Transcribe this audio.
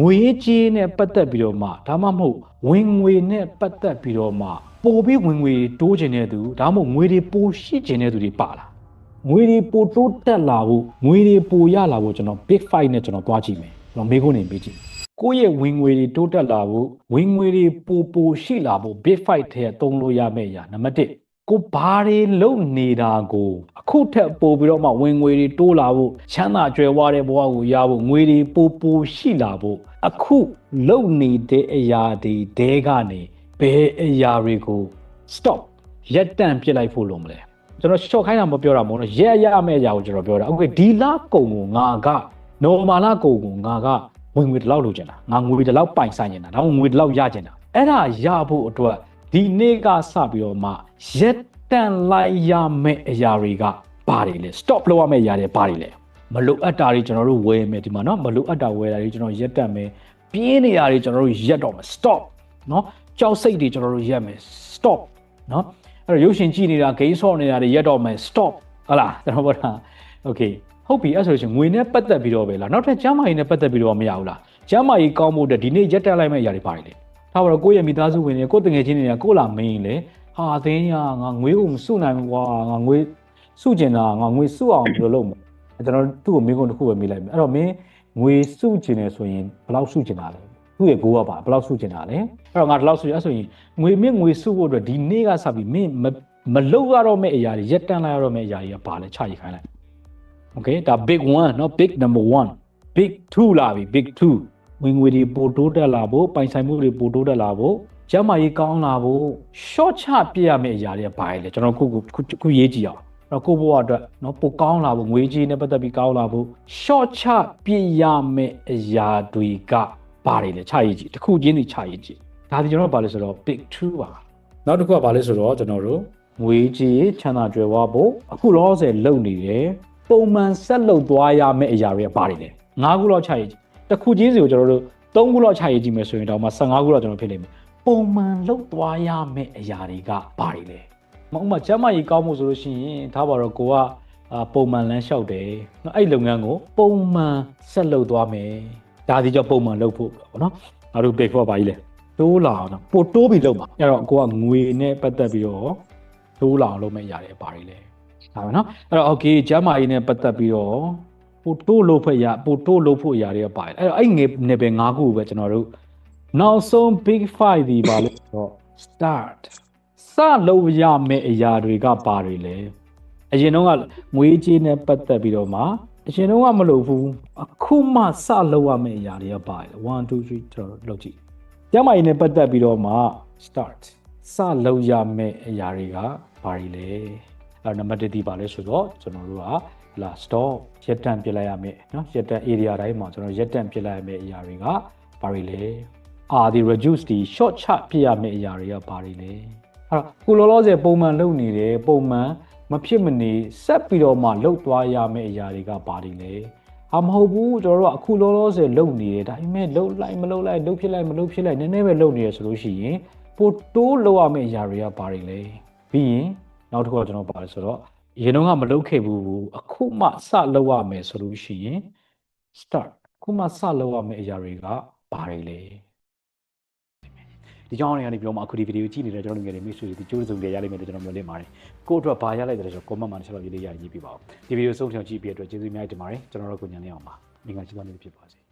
ငွေကြေးနဲ့ပတ်သက်ပြီးတော့မှဒါမှမဟုတ်ဝင်ငွေနဲ့ပတ်သက်ပြီးတော့မှပို့ပြီးဝင်ငွေတိုးချင်တဲ့သူဒါမှမဟုတ်ငွေတွေပိုရှိချင်တဲ့သူတွေပါလားငွေတွေပိုတိုးတက်လာဖို့ငွေတွေပိုရလာဖို့ကျွန်တော် big fight နဲ့ကျွန်တော်တွားကြည့်မယ်ကျွန်တော်မေးခွန်းနေမေးကြည့်ကိုယ့်ရဲ့ဝင်ငွေတွေတိုးတက်လာဖို့ဝင်ငွေတွေပိုပိုရှိလာဖို့ big fight ထဲသုံးလို့ရမယ့်အရာနံပါတ်1 ကိုဘာတွေလုပ်နေတာကိုအခုထက်ပိုပြီးတော့မှဝင်ငွေတွေတိုးလာဖို့ချမ်းသာကြွယ်ဝတဲ့ဘဝကိုရဖို့ငွေတွေပိုပိုရှိလာဖို့အခုလုပ်နေတဲ့အရာတွေတဲကနေဘယ်အရာတွေကို stop ရက်တန့်ပစ်လိုက်ဖို့လုံးမလဲကျွန်တော်ရှော့ခိုင်းတာမပြောတာမဟုတ်တော့ရက်ရမယ့်အရာကိုကျွန်တော်ပြောတာဟုတ်ကဲ့ဒီလကုံကိုငါကနော်မာလာကုံကိုငါကဝင်ငွေတလောက်လိုချင်တာငါငွေတလောက်ပိုင်ဆိုင်နေတာဒါမှငွေတလောက်ရချင်တာအဲ့ဒါရဖို့အတွက် ဒီနေ့ကစပြီးတော့မှရက်တန့်လိုက်ရမယ့်အရာတွေကဘာတွေလဲ stop လုပ်ရမယ့်အရာတွေဘာတွေလဲမလိုအပ်တာတွေကျွန်တော်တို့ဝယ်မယ်ဒီမှာเนาะမလိုအပ်တာဝယ်တာတွေကျွန်တော်ရက်တက်မယ်ပြင်းနေရာတွေကျွန်တော်တို့ရက်တော့မယ် stop เนาะကြောက်စိတ်တွေကျွန်တော်တို့ရက်မယ် stop เนาะအဲ့တော့ရုပ်ရှင်ကြည့်နေတာဂိမ်းဆော့နေတာတွေရက်တော့မယ် stop ဟုတ်လားကျွန်တော်ပြောတာ okay ဟုတ်ပြီအဲ့ဆိုရင်ငွေနဲ့ပတ်သက်ပြီးတော့ပဲလားနောက်ထပ်ကျမ်းမာရေးနဲ့ပတ်သက်ပြီးတော့မရဘူးလားကျမ်းမာရေးကောင်းဖို့အတွက်ဒီနေ့ရက်တက်လိုက်မယ့်အရာတွေပါတယ်လေ ထားပါတော့ကိုယ့်ရဲ့မိသားစုဝင်တွေကိုယ့်တငယ်ချင်းတွေကကိုယ့်လာမင်းလေဟာအသင်းရငါငွေကိုမစုနိုင်ဘူးကွာငါငွေစုကျင်တာငါငွေစုအောင်ဘယ်လိုလုပ်မလဲကျွန်တော်သူ့ကိုမိကုန်းတစ်ခုပဲမေးလိုက်မယ်အဲ့တော့မင်းငွေစုကျင်နေဆိုရင်ဘယ်လောက်စုကျင်တာလဲသူ့ရဲ့ကိုကပါဘယ်လောက်စုကျင်တာလဲအဲ့တော့ငါဒီလောက်စုရအဲ့ဆိုရင်ငွေမင်းငွေစုဖို့အတွက်ဒီနေ့ကစပြီးမင်းမမလုပ်ရတော့မယ့်အရာတွေရက်တန့်လိုက်ရတော့မယ့်အရာတွေကဘာလဲချရိခိုင်းလိုက် okay ဒါ big 1เนาะ big number 1 big 2လာပြီ big 2 ဝင်ငွေတွေပိုတိုးတက်လာဖို့ပိုင်ဆိုင်မှုတွေပိုတိုးတက်လာဖို့ကျန်းမာရေးကောင်းလာဖို့ short ချပြည့်ရမယ့်အရာတွေကဘာလဲကျွန်တော်ခုခုခုခုရေးကြည့်အောင်အဲ့တော့ကိုယ့်ဘဝအတွက်เนาะပိုကောင်းလာဖို့ငွေကြေးနဲ့ပတ်သက်ပြီးကောင်းလာဖို့ short ချပြည့်ရမယ့်အရာတွေကဘာတွေလဲချရေးကြည့်တစ်ခုချင်းစီချရေးကြည့်ဒါဒီကျွန်တော်ဘာလဲဆိုတော့ big 2ပါနောက်တစ်ခုကဘာလဲဆိုတော့ကျွန်တော်တို့ငွေကြေးချမ်းသာကြွယ်ဝဖို့အခုလောဆယ်လုပ်နေတယ် ပုံမှန်ဆက်လုပ်သွားရမယ့်အရာတွေကဘာတွေလဲ၅ခုလောက်ချရေးကြည့် တစ်ခုချင်းစီကိုကျွန်တော်တို့3ခုလောက်ခြာရေးကြည့်မယ်ဆိုရင်တော့မှ15ခုလောက်ကျွန်တော်ဖြစ်နေမယ်ပုံမှန်လောက်သွားရမယ့်အရာတွေကဘာတွေလဲမဥမာကျမကြီးကောင်းမှုဆိုလို့ရှိရင်ဒါပါတော့ကိုကပုံမှန်လမ်းလျှောက်တယ်နော်အဲ့လုပ်ငန်းကိုပုံမှန်ဆက်လုပ်သွားမယ်ဒါစီကြောင့်ပုံမှန်လုပ်ဖို့ပေါ့နော်ငါတို့ platform ပါကြီးလဲတိုးလာအောင်ပိုတိုးပြီးလုပ်ပါအဲ့တော့ကိုကငွေနဲ့ပတ်သက်ပြီးတော့တိုးလာအောင်လုပ်မယ့်အရာတွေအပါတွေလဲဒါပဲနော်အဲ့တော့ okay ကျမကြီးနဲ့ပတ်သက်ပြီးတော့ ပို့တိုးလို့ဖွဲ့ရပို့တိုးလို့ဖို့အရာတွေကပါတယ်အဲ့တော့အဲ့ငယ်နယ်ပယ်၅ခုကိုပဲကျွန်တော်တို့နောက်ဆုံး big 5ဒီပါလို့ဆိုတော့ start စလုပ်ရမယ့်အရာတွေကပါတွေလေအရင်တော့ကငွေကြေးနဲ့ပတ်သက်ပြီးတော့မှအရင်တော့ကမလုပ်ဘူးအခုမှစလုပ်ရမယ့်အရာတွေကပါတယ်1 2 3ကျွန်တော်လုပ်ကြည့်ကျမ်းမာရေးနဲ့ပတ်သက်ပြီးတော့မှ start စလုပ်ရမယ့်အရာတွေကဘာတွေလဲ အဲ့နံပါတ်1ဒီပါလဲဆိုတော့ကျွန်တော်တို့ကလာ stop ရက်တန့်ပြလိုက်ရမယ်နော်ရက်တန့် area တိုင်းမှာကျွန်တော်ရက်တန့်ပြလိုက်ရမယ့်အရာတွေကဘာတွေလဲ are the reduce ဒီ short ချပြရမယ့်အရာတွေကဘာတွေလဲအဲ့တော့ခုလောလောဆယ်ပုံမှန်လုပ်နေတယ်ပုံမှန်မဖြစ်မနေဆက်ပြီးတော့မှလှုပ်သွားရမယ့်အရာတွေကဘာတွေလဲဟာမဟုတ်ဘူးကျွန်တော်တို့ကအခုလောလောဆယ်လှုပ်နေတယ်ဒါပေမဲ့လှုပ်လိုက်မလှုပ်လိုက်လှုပ်ဖြစ်လိုက်မလှုပ်ဖြစ်လိုက်နည်းနည်းပဲလှုပ်နေရဆိုလို့ရှိရင်ပိုတိုးလှုပ်ရမယ့်အရာတွေကဘာတွေလဲပြီးရင် နောက်တစ်ခုကကျွန်တော်ပါတယ်ဆိုတော့ရေတော့ကမလုပ်ခဲ့ဘူးအခုမှစလုပ်ရမယ်ဆိုလို့ရှိရင် start အခုမှစလုပ်ရမယ့်အရာတွေကဘာတွေလဲဒီကြောင်းတွေကနေပြောမှအခုဒီဗီဒီယိုကြည့်နေတဲ့ကျွန်တော်တို့ငယ်တွေမိတ်ဆွေတွေဒီကျိုးစုံတွေရလိမ့်မယ်လို့ကျွန်တော်မျှော်လင့်ပါတယ်ကို့အတွက်ဘာရလိုက်တယ်လဲဆိုတော့ comment မှာတစ်ချက်လောက်ရေးလေးရရေးပြပါဦးဒီဗီဒီယိုဆုံးဖြတ်ကြည့်ပြီးအတွက်ကျေးဇူးအများကြီးတင်ပါတယ်ကျွန်တော်တို့ကိုညံနေအောင်ပါငင်္ဂလာရှိပါနေဖြစ်ပါစေ